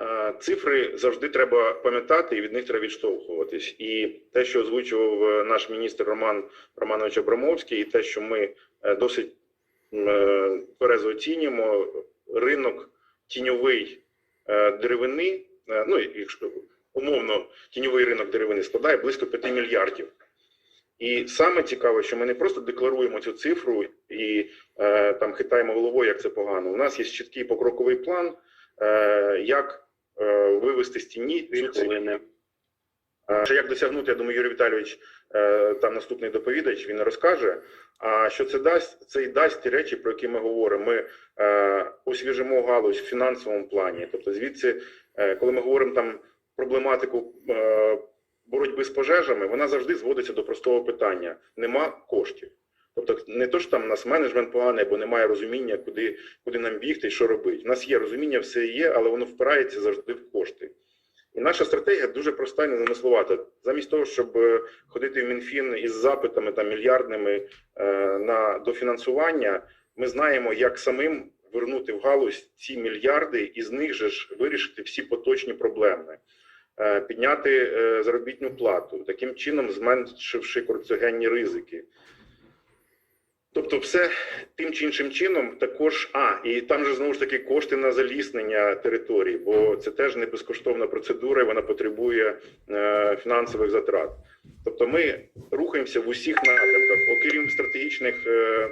Е, Цифри завжди треба пам'ятати і від них треба відштовхуватись. І те, що озвучував е, наш міністр Роман Романович Абрамовський, і те, що ми е, досить е, оцінюємо, ринок тіньовий деревини, ну якщо умовно тіньовий ринок деревини складає близько 5 мільярдів. І саме цікаве, що ми не просто декларуємо цю цифру і там хитаємо головою, як це погано. У нас є чіткий покроковий план, як вивести з тіні цю цифру. Е, Ще як досягнути, я думаю, Юрій Віталійович, е, там наступний доповідач, він розкаже. А що це дасть? Це і дасть ті речі, про які ми говоримо. Ми е, освіжимо галузь в фінансовому плані. Тобто, звідси, е, коли ми говоримо там проблематику е, боротьби з пожежами, вона завжди зводиться до простого питання: нема коштів. Тобто, не то що там у нас менеджмент поганий, або немає розуміння, куди, куди нам бігти і що робити. У нас є розуміння, все є, але воно впирається завжди в кошти. І наша стратегія дуже проста і незамисловата. Замість того, щоб е, ходити в Мінфін із запитами там мільярдними е, на дофінансування, ми знаємо, як самим вернути в галузь ці мільярди і з них же ж вирішити всі поточні проблеми, Е, підняти е, заробітну плату, таким чином зменшивши корупціогенні ризики. Тобто, все тим чи іншим чином також. А, і там же знову ж таки кошти на заліснення території, бо це теж не безкоштовна процедура, і вона потребує е, фінансових затрат. Тобто, ми рухаємося в усіх напрямках, окрім стратегічних е,